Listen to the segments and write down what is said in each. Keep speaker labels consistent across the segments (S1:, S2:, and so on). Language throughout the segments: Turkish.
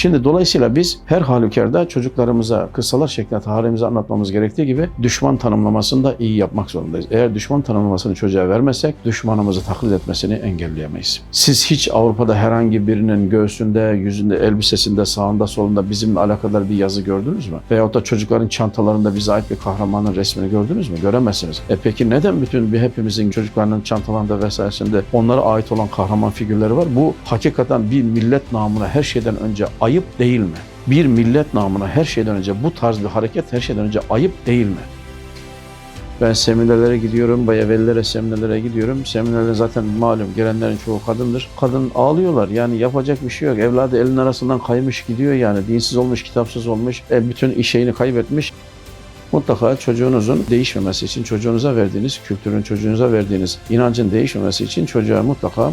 S1: Şimdi dolayısıyla biz her halükarda çocuklarımıza kıssalar şeklinde tarihimizi anlatmamız gerektiği gibi düşman tanımlamasını da iyi yapmak zorundayız. Eğer düşman tanımlamasını çocuğa vermezsek düşmanımızı taklit etmesini engelleyemeyiz. Siz hiç Avrupa'da herhangi birinin göğsünde, yüzünde, elbisesinde, sağında, solunda bizimle alakadar bir yazı gördünüz mü? Veyahut da çocukların çantalarında bize ait bir kahramanın resmini gördünüz mü? Göremezsiniz. E peki neden bütün bir hepimizin çocuklarının çantalarında vesairesinde onlara ait olan kahraman figürleri var? Bu hakikaten bir millet namına her şeyden önce ayıp değil mi? Bir millet namına her şeyden önce bu tarz bir hareket her şeyden önce ayıp değil mi? Ben seminerlere gidiyorum, baya velilere seminerlere gidiyorum. Seminerlere zaten malum gelenlerin çoğu kadındır. Kadın ağlıyorlar yani yapacak bir şey yok. Evladı elin arasından kaymış gidiyor yani. Dinsiz olmuş, kitapsız olmuş, e, bütün işeğini kaybetmiş. Mutlaka çocuğunuzun değişmemesi için, çocuğunuza verdiğiniz kültürün, çocuğunuza verdiğiniz inancın değişmemesi için çocuğa mutlaka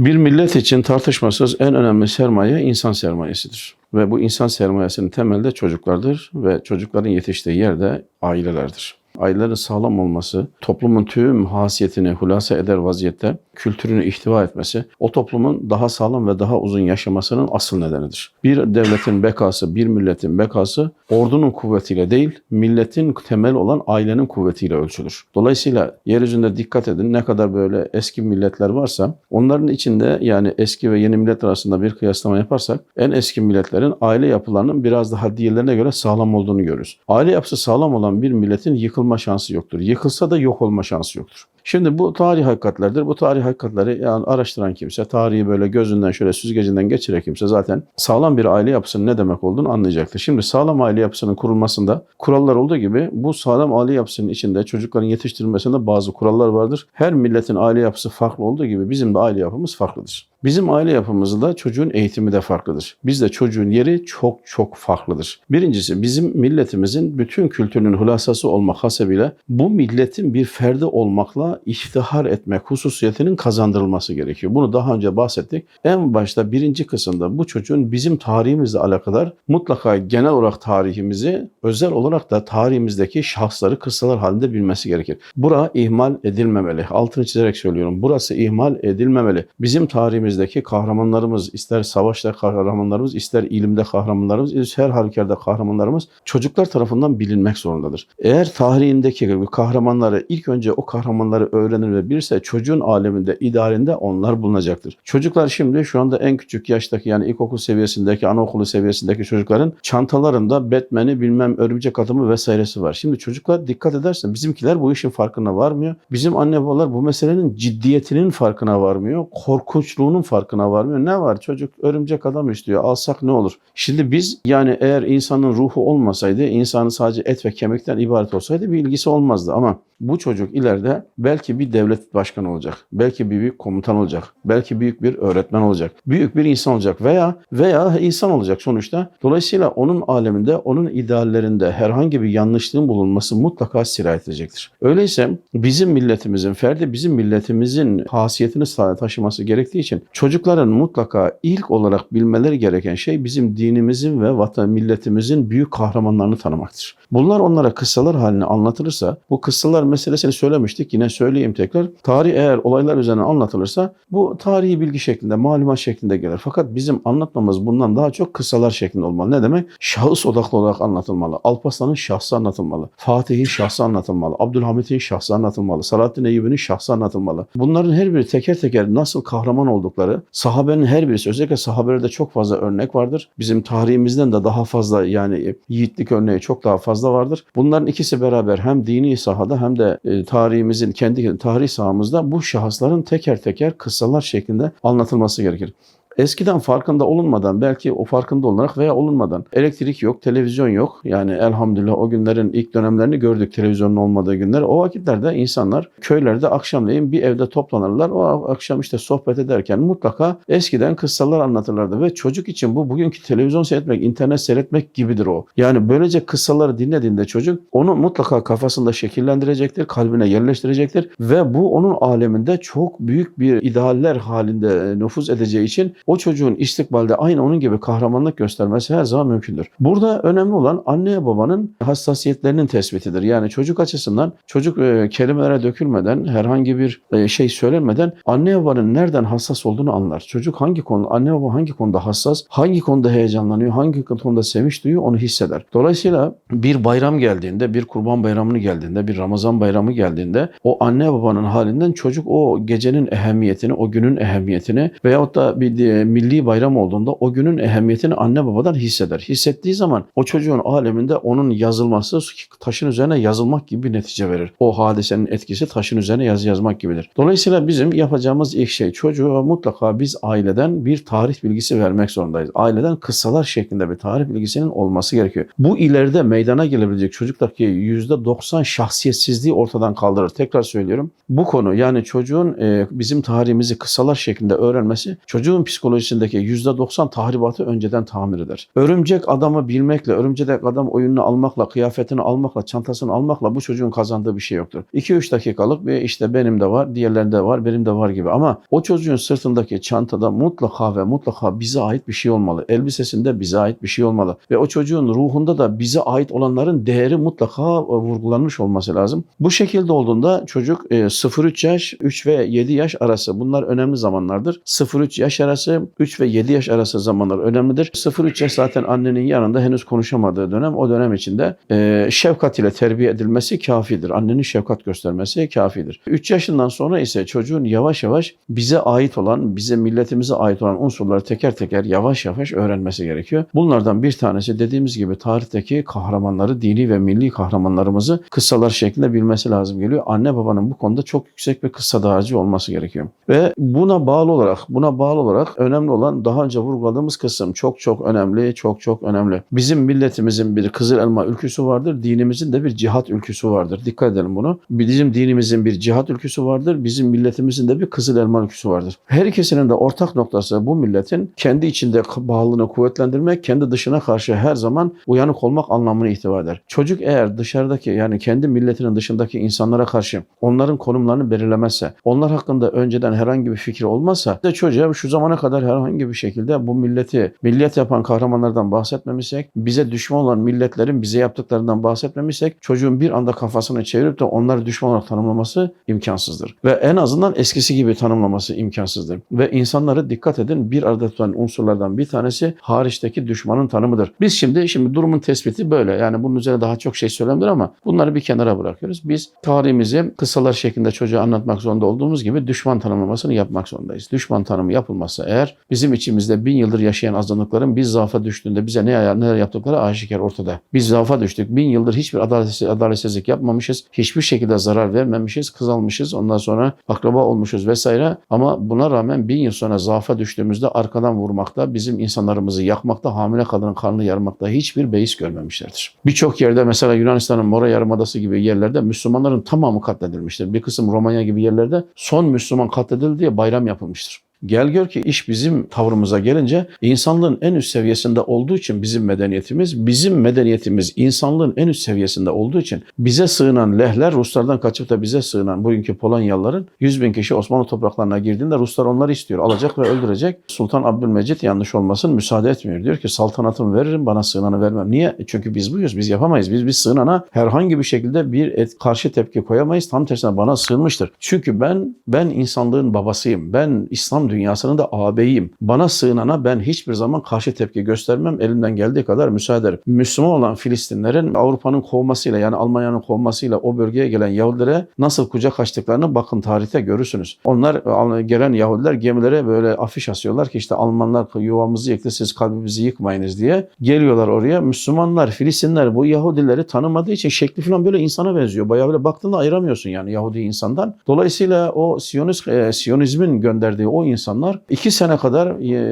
S1: Bir millet için tartışmasız en önemli sermaye insan sermayesidir. Ve bu insan sermayesinin temelde çocuklardır ve çocukların yetiştiği yerde ailelerdir. Ailelerin sağlam olması, toplumun tüm hasiyetini hulasa eder vaziyette kültürünü ihtiva etmesi, o toplumun daha sağlam ve daha uzun yaşamasının asıl nedenidir. Bir devletin bekası, bir milletin bekası ordunun kuvvetiyle değil, milletin temel olan ailenin kuvvetiyle ölçülür. Dolayısıyla yeryüzünde dikkat edin ne kadar böyle eski milletler varsa onların içinde yani eski ve yeni milletler arasında bir kıyaslama yaparsak en eski milletlerin aile yapılarının biraz daha diğerlerine göre sağlam olduğunu görürüz. Aile yapısı sağlam olan bir milletin yıkılma şansı yoktur. Yıkılsa da yok olma şansı yoktur. Şimdi bu tarih hakikatlerdir. Bu tarih hakikatleri yani araştıran kimse, tarihi böyle gözünden şöyle süzgecinden geçiren kimse zaten sağlam bir aile yapısının ne demek olduğunu anlayacaktır. Şimdi sağlam aile yapısının kurulmasında kurallar olduğu gibi bu sağlam aile yapısının içinde çocukların yetiştirilmesinde bazı kurallar vardır. Her milletin aile yapısı farklı olduğu gibi bizim de aile yapımız farklıdır. Bizim aile yapımızda çocuğun eğitimi de farklıdır. Bizde çocuğun yeri çok çok farklıdır. Birincisi bizim milletimizin bütün kültürünün hulasası olmak hasebiyle bu milletin bir ferdi olmakla iftihar etmek hususiyetinin kazandırılması gerekiyor. Bunu daha önce bahsettik. En başta birinci kısımda bu çocuğun bizim tarihimizle alakadar mutlaka genel olarak tarihimizi özel olarak da tarihimizdeki şahsları kıssalar halinde bilmesi gerekir. Bura ihmal edilmemeli. Altını çizerek söylüyorum. Burası ihmal edilmemeli. Bizim tarihimiz tarihimizdeki kahramanlarımız, ister savaşta kahramanlarımız, ister ilimde kahramanlarımız, her halükarda kahramanlarımız çocuklar tarafından bilinmek zorundadır. Eğer tarihindeki kahramanları ilk önce o kahramanları öğrenir ve bilirse çocuğun aleminde, idealinde onlar bulunacaktır. Çocuklar şimdi şu anda en küçük yaştaki yani ilkokul seviyesindeki, anaokulu seviyesindeki çocukların çantalarında Batman'i bilmem örümcek adamı vesairesi var. Şimdi çocuklar dikkat edersen bizimkiler bu işin farkına varmıyor. Bizim anne babalar bu meselenin ciddiyetinin farkına varmıyor. Korkunçluğunun farkına varmıyor. Ne var çocuk örümcek adam istiyor alsak ne olur? Şimdi biz yani eğer insanın ruhu olmasaydı insanın sadece et ve kemikten ibaret olsaydı bir ilgisi olmazdı ama bu çocuk ileride belki bir devlet başkanı olacak. Belki bir büyük komutan olacak. Belki büyük bir öğretmen olacak. Büyük bir insan olacak veya veya insan olacak sonuçta. Dolayısıyla onun aleminde, onun ideallerinde herhangi bir yanlışlığın bulunması mutlaka sirayet edecektir. Öyleyse bizim milletimizin, ferdi bizim milletimizin hasiyetini taşıması gerektiği için çocukların mutlaka ilk olarak bilmeleri gereken şey bizim dinimizin ve vatan milletimizin büyük kahramanlarını tanımaktır. Bunlar onlara kıssalar haline anlatılırsa, bu kıssalar meselesini söylemiştik yine söyleyeyim tekrar. Tarih eğer olaylar üzerine anlatılırsa bu tarihi bilgi şeklinde, malumat şeklinde gelir. Fakat bizim anlatmamız bundan daha çok kıssalar şeklinde olmalı. Ne demek? Şahıs odaklı olarak anlatılmalı. Alparslan'ın şahsı anlatılmalı. Fatih'in şahsı anlatılmalı. Abdülhamit'in şahsı anlatılmalı. Salahaddin Eyyubi'nin şahsı anlatılmalı. Bunların her biri teker teker nasıl kahraman oldukları, sahabenin her birisi özellikle sahabelerde çok fazla örnek vardır. Bizim tarihimizden de daha fazla yani yiğitlik örneği çok daha fazla vardır. Bunların ikisi beraber hem dini sahada hem de e, tarihimizin kendi tarih sahamızda bu şahısların teker teker kıssalar şeklinde anlatılması gerekir. Eskiden farkında olunmadan belki o farkında olarak veya olunmadan elektrik yok, televizyon yok. Yani elhamdülillah o günlerin ilk dönemlerini gördük televizyonun olmadığı günler. O vakitlerde insanlar köylerde akşamleyin bir evde toplanırlar. O akşam işte sohbet ederken mutlaka eskiden kıssalar anlatırlardı ve çocuk için bu bugünkü televizyon seyretmek, internet seyretmek gibidir o. Yani böylece kıssaları dinlediğinde çocuk onu mutlaka kafasında şekillendirecektir, kalbine yerleştirecektir ve bu onun aleminde çok büyük bir idealler halinde nüfuz edeceği için o çocuğun istikbalde aynı onun gibi kahramanlık göstermesi her zaman mümkündür. Burada önemli olan anneye babanın hassasiyetlerinin tespitidir. Yani çocuk açısından çocuk e, kelimelere dökülmeden herhangi bir e, şey söylenmeden anne babanın nereden hassas olduğunu anlar. Çocuk hangi konu anne baba hangi konuda hassas, hangi konuda heyecanlanıyor, hangi konuda sevinç duyuyor onu hisseder. Dolayısıyla bir bayram geldiğinde, bir kurban bayramını geldiğinde, bir Ramazan bayramı geldiğinde o anne babanın halinden çocuk o gecenin ehemmiyetini, o günün ehemmiyetini veyahut da bir e, milli bayram olduğunda o günün ehemmiyetini anne babadan hisseder. Hissettiği zaman o çocuğun aleminde onun yazılması taşın üzerine yazılmak gibi bir netice verir. O hadisenin etkisi taşın üzerine yazı yazmak gibidir. Dolayısıyla bizim yapacağımız ilk şey çocuğa mutlaka biz aileden bir tarih bilgisi vermek zorundayız. Aileden kıssalar şeklinde bir tarih bilgisinin olması gerekiyor. Bu ileride meydana gelebilecek çocuktaki %90 şahsiyetsizliği ortadan kaldırır. Tekrar söylüyorum. Bu konu yani çocuğun e, bizim tarihimizi kıssalar şeklinde öğrenmesi çocuğun psikolojisindeki %90 tahribatı önceden tamir eder. Örümcek adamı bilmekle, örümcek adam oyununu almakla, kıyafetini almakla, çantasını almakla bu çocuğun kazandığı bir şey yoktur. 2-3 dakikalık bir işte benim de var, diğerlerinde var, benim de var gibi ama o çocuğun sırtındaki çantada mutlaka ve mutlaka bize ait bir şey olmalı. Elbisesinde bize ait bir şey olmalı. Ve o çocuğun ruhunda da bize ait olanların değeri mutlaka e, vurgulanmış olması lazım. Bu şekilde olduğunda çocuk e, 0-3 yaş, 3 ve 7 yaş arası bunlar önemli zamanlardır. 0-3 yaş arası, 3 ve 7 yaş arası zamanlar önemlidir. 0-3 yaş zaten annenin yanında henüz konuşamadığı dönem. O dönem içinde e, şefkat ile terbiye edilmesi kafidir. Annenin şefkat göstermesi kafidir. 3 yaşından sonra ise çocuğun yavaş yavaş bize ait olan, bize milletimize ait olan unsurları teker teker yavaş yavaş öğrenmesi gerekiyor. Bunlardan bir tanesi dediğimiz gibi tarihteki kahramanları, dini ve milli kahramanlarımızı kıssalar şeklinde bilmesi lazım geliyor. Anne babanın bu konuda çok yüksek bir kıssa dağarcığı olması gerekiyor. Ve buna bağlı olarak, buna bağlı olarak önemli olan daha önce vurguladığımız kısım çok çok önemli, çok çok önemli. Bizim milletimizin bir kızıl elma ülküsü vardır, dinimizin de bir cihat ülküsü vardır. Dikkat edelim bunu. Bizim dinimizin bir cihat ülküsü vardır, bizim milletimizin de bir kızıl elma ülküsü vardır. Her ikisinin de ortak noktası bu milletin kendi içinde bağlılığını kuvvetlendirmek, kendi dışına karşı her zaman uyanık olmak anlamını ihtiva eder. Çocuk eğer dışarıdaki yani kendi milletinin dışındaki insanlara karşı onların konumlarını belirlemezse, onlar hakkında önceden herhangi bir fikri olmazsa de çocuğa şu zamana kadar herhangi bir şekilde bu milleti milliyet yapan kahramanlardan bahsetmemişsek, bize düşman olan milletlerin bize yaptıklarından bahsetmemişsek çocuğun bir anda kafasını çevirip de onları düşman olarak tanımlaması imkansızdır. Ve en azından eskisi gibi tanımlaması imkansızdır. Ve insanları dikkat edin bir arada tutan unsurlardan bir tanesi hariçteki düşmanın tanımıdır. Biz şimdi şimdi durumun tespiti böyle. Yani bunun üzerine daha çok şey söylenir ama bunları bir kenara bırakıyoruz. Biz tarihimizi kısalar şeklinde çocuğa anlatmak zorunda olduğumuz gibi düşman tanımlamasını yapmak zorundayız. Düşman tanımı yapılmazsa eğer bizim içimizde bin yıldır yaşayan azınlıkların biz zaafa düştüğünde bize ne neler yaptıkları aşikar ortada. Biz zaafa düştük. Bin yıldır hiçbir adaletsiz, adaletsizlik yapmamışız. Hiçbir şekilde zarar vermemişiz. Kız almışız. Ondan sonra akraba olmuşuz vesaire. Ama buna rağmen bin yıl sonra zaafa düştüğümüzde arkadan vurmakta, bizim insanlarımızı yakmakta, hamile kadının karnını yarmakta hiçbir beis görmemişlerdir. Birçok yerde mesela Yunanistan'ın Mora Yarımadası gibi yerlerde Müslümanların tamamı katledilmiştir. Bir kısım Romanya gibi yerlerde son Müslüman katledildi diye bayram yapılmıştır. Gel gör ki iş bizim tavrımıza gelince insanlığın en üst seviyesinde olduğu için bizim medeniyetimiz, bizim medeniyetimiz insanlığın en üst seviyesinde olduğu için bize sığınan lehler Ruslardan kaçıp da bize sığınan bugünkü Polonyalıların 100 bin kişi Osmanlı topraklarına girdiğinde Ruslar onları istiyor. Alacak ve öldürecek. Sultan Abdülmecit yanlış olmasın müsaade etmiyor. Diyor ki saltanatımı veririm bana sığınanı vermem. Niye? E çünkü biz buyuz. Biz yapamayız. Biz biz sığınana herhangi bir şekilde bir et, karşı tepki koyamayız. Tam tersine bana sığınmıştır. Çünkü ben ben insanlığın babasıyım. Ben İslam dünyasının da ağabeyiyim. Bana sığınana ben hiçbir zaman karşı tepki göstermem. Elimden geldiği kadar müsaade ederim. Müslüman olan Filistinlerin Avrupa'nın kovmasıyla yani Almanya'nın kovmasıyla o bölgeye gelen Yahudilere nasıl kucak açtıklarını bakın tarihte görürsünüz. Onlar gelen Yahudiler gemilere böyle afiş asıyorlar ki işte Almanlar yuvamızı yıktı siz kalbimizi yıkmayınız diye. Geliyorlar oraya. Müslümanlar, Filistinler bu Yahudileri tanımadığı için şekli falan böyle insana benziyor. Bayağı böyle baktığında ayıramıyorsun yani Yahudi insandan. Dolayısıyla o Siyonist, e, Siyonizmin gönderdiği o insanlar iki sene kadar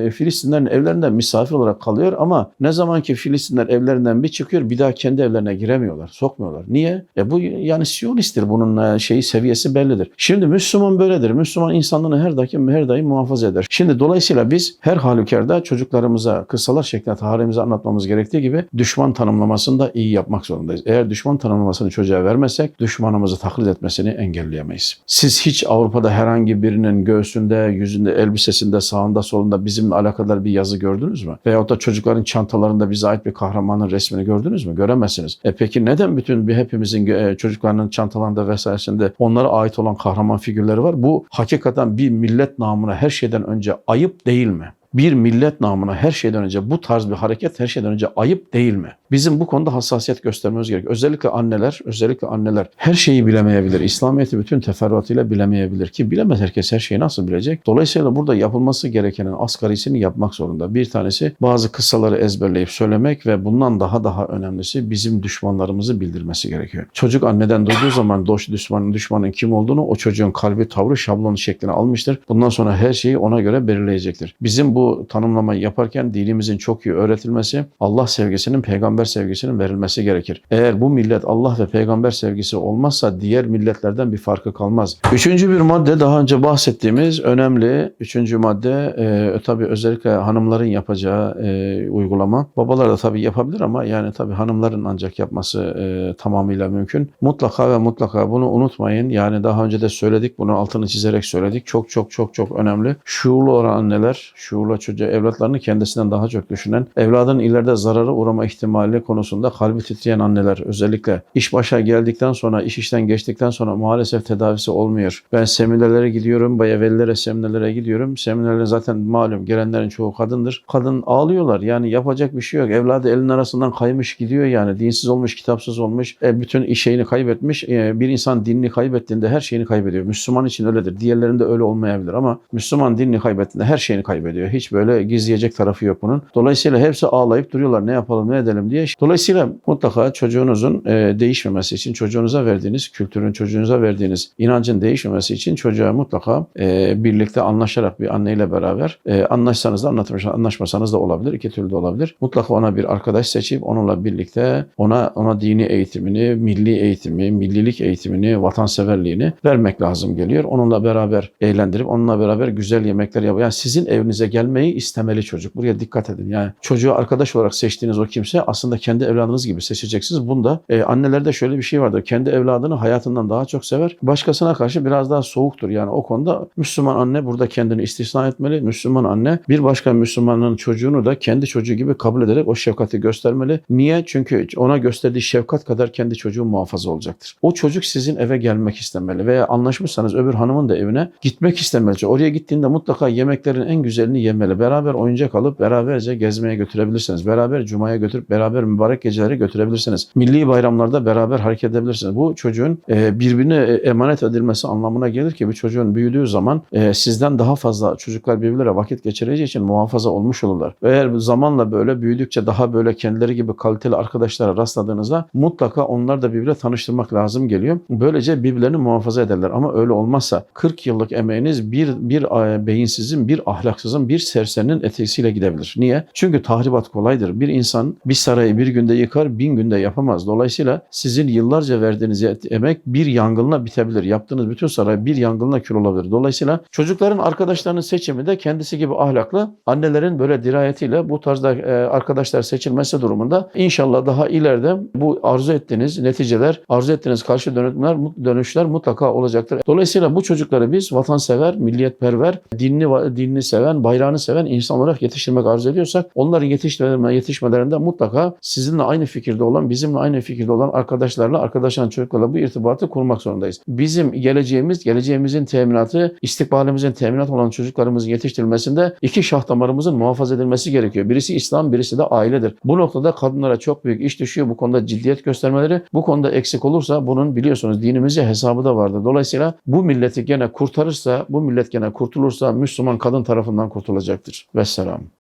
S1: e, Filistinlerin evlerinde misafir olarak kalıyor ama ne zaman ki Filistinler evlerinden bir çıkıyor bir daha kendi evlerine giremiyorlar, sokmuyorlar. Niye? E bu yani Siyonisttir bunun e, şeyi seviyesi bellidir. Şimdi Müslüman böyledir. Müslüman insanlığını her daim her daim muhafaza eder. Şimdi dolayısıyla biz her halükarda çocuklarımıza kıssalar şeklinde tarihimizi anlatmamız gerektiği gibi düşman tanımlamasını da iyi yapmak zorundayız. Eğer düşman tanımlamasını çocuğa vermezsek düşmanımızı taklit etmesini engelleyemeyiz. Siz hiç Avrupa'da herhangi birinin göğsünde, yüzünde elbisesinde sağında solunda bizimle alakadar bir yazı gördünüz mü? Veyahut da çocukların çantalarında bize ait bir kahramanın resmini gördünüz mü? Göremezsiniz. E peki neden bütün bir hepimizin e, çocuklarının çantalarında vesairesinde onlara ait olan kahraman figürleri var? Bu hakikaten bir millet namına her şeyden önce ayıp değil mi? Bir millet namına her şeyden önce bu tarz bir hareket her şeyden önce ayıp değil mi? Bizim bu konuda hassasiyet göstermemiz gerekiyor. Özellikle anneler, özellikle anneler her şeyi bilemeyebilir. İslamiyet'i bütün teferruatıyla bilemeyebilir ki bilemez herkes her şeyi nasıl bilecek? Dolayısıyla burada yapılması gerekenin asgarisini yapmak zorunda. Bir tanesi bazı kıssaları ezberleyip söylemek ve bundan daha daha önemlisi bizim düşmanlarımızı bildirmesi gerekiyor. Çocuk anneden duyduğu zaman doş düşmanın düşmanın kim olduğunu o çocuğun kalbi, tavrı, şablonu şeklini almıştır. Bundan sonra her şeyi ona göre belirleyecektir. Bizim bu tanımlamayı yaparken dinimizin çok iyi öğretilmesi, Allah sevgisinin, peygamber sevgisinin verilmesi gerekir. Eğer bu millet Allah ve peygamber sevgisi olmazsa diğer milletlerden bir farkı kalmaz. Üçüncü bir madde daha önce bahsettiğimiz önemli. Üçüncü madde e, tabii özellikle hanımların yapacağı e, uygulama. Babalar da tabii yapabilir ama yani tabii hanımların ancak yapması e, tamamıyla mümkün. Mutlaka ve mutlaka bunu unutmayın. Yani daha önce de söyledik bunu altını çizerek söyledik. Çok çok çok çok önemli. Şuurlu olan anneler, şuurlu çocuğu, evlatlarını kendisinden daha çok düşünen, evladın ileride zarara uğrama ihtimali konusunda kalbi titreyen anneler özellikle iş başa geldikten sonra, iş işten geçtikten sonra maalesef tedavisi olmuyor. Ben seminerlere gidiyorum, baya velilere seminerlere gidiyorum. Seminerlere zaten malum gelenlerin çoğu kadındır. Kadın ağlıyorlar. Yani yapacak bir şey yok. Evladı elin arasından kaymış gidiyor yani. Dinsiz olmuş, kitapsız olmuş. E, bütün iş şeyini kaybetmiş. E, bir insan dinini kaybettiğinde her şeyini kaybediyor. Müslüman için öyledir. Diğerlerinde öyle olmayabilir ama Müslüman dinini kaybettiğinde her şeyini kaybediyor. Hiç böyle gizleyecek tarafı yok bunun. Dolayısıyla hepsi ağlayıp duruyorlar. Ne yapalım, ne edelim diye. Dolayısıyla mutlaka çocuğunuzun e, değişmemesi için, çocuğunuza verdiğiniz kültürün, çocuğunuza verdiğiniz inancın değişmemesi için çocuğa mutlaka e, birlikte anlaşarak bir anneyle beraber e, anlaşsanız da anlaşmasanız da olabilir. iki türlü de olabilir. Mutlaka ona bir arkadaş seçip onunla birlikte ona ona dini eğitimini, milli eğitimi, millilik eğitimini, vatanseverliğini vermek lazım geliyor. Onunla beraber eğlendirip onunla beraber güzel yemekler yap. Yani sizin evinize gelmeyi istemeli çocuk. Buraya dikkat edin. Yani çocuğu arkadaş olarak seçtiğiniz o kimse aslında kendi evladınız gibi seçeceksiniz. Bunda e, annelerde şöyle bir şey vardır. Kendi evladını hayatından daha çok sever. Başkasına karşı biraz daha soğuktur. Yani o konuda Müslüman anne burada kendini istisna etmeli. Müslüman anne bir başka Müslümanın çocuğunu da kendi çocuğu gibi kabul ederek o şefkati göstermeli. Niye? Çünkü ona gösterdiği şefkat kadar kendi çocuğu muhafaza olacaktır. O çocuk sizin eve gelmek istemeli veya anlaşmışsanız öbür hanımın da evine gitmek istemeli. Oraya gittiğinde mutlaka yemeklerin en güzelini yemeli. Beraber oyuncak alıp beraberce gezmeye götürebilirsiniz. Beraber cumaya götürüp beraber mübarek geceleri götürebilirsiniz. Milli bayramlarda beraber hareket edebilirsiniz. Bu çocuğun e, birbirine e, emanet edilmesi anlamına gelir ki bir çocuğun büyüdüğü zaman e, sizden daha fazla çocuklar birbirleriyle vakit geçireceği için muhafaza olmuş olurlar. Eğer zamanla böyle büyüdükçe daha böyle kendileri gibi kaliteli arkadaşlara rastladığınızda mutlaka onlar da birbirine tanıştırmak lazım geliyor. Böylece birbirlerini muhafaza ederler. Ama öyle olmazsa 40 yıllık emeğiniz bir bir beyinsizin, bir ahlaksızın, bir serserinin etkisiyle gidebilir. Niye? Çünkü tahribat kolaydır. Bir insan bir sarayı bir günde yıkar, bin günde yapamaz. Dolayısıyla sizin yıllarca verdiğiniz emek bir yangınla bitebilir. Yaptığınız bütün saray bir yangınla kül olabilir. Dolayısıyla çocukların arkadaşlarının seçimi de kendisi gibi ahlaklı annelerin böyle dirayetiyle bu tarzda e, arkadaşlar seçilmesi durumunda inşallah daha ileride bu arzu ettiğiniz neticeler, arzu ettiğiniz karşı dönüşler, dönüşler mutlaka olacaktır. Dolayısıyla bu çocukları biz vatansever, milliyetperver, dinini, dinini seven, bayrağını seven insan olarak yetiştirmek arzu ediyorsak onların yetiştirme, yetişmelerinde mutlaka sizinle aynı fikirde olan, bizimle aynı fikirde olan arkadaşlarla, arkadaşların çocuklarla bu irtibatı kurmak zorundayız. Bizim geleceğimiz, geleceğimizin teminatı, istikbalimizin teminat olan çocuklarımızın yetiştirilmesinde iki şah damarımızın muhafaza edilmesi gerekiyor. Birisi İslam, birisi de ailedir. Bu noktada kadınlara çok büyük iş düşüyor. Bu konuda ciddiyet göstermeleri, bu konuda eksik olursa bunun biliyorsunuz dinimizce hesabı da vardır. Dolayısıyla bu milleti gene kurtarırsa, bu millet gene kurtulursa Müslüman kadın tarafından kurtulacaktır. Vesselam.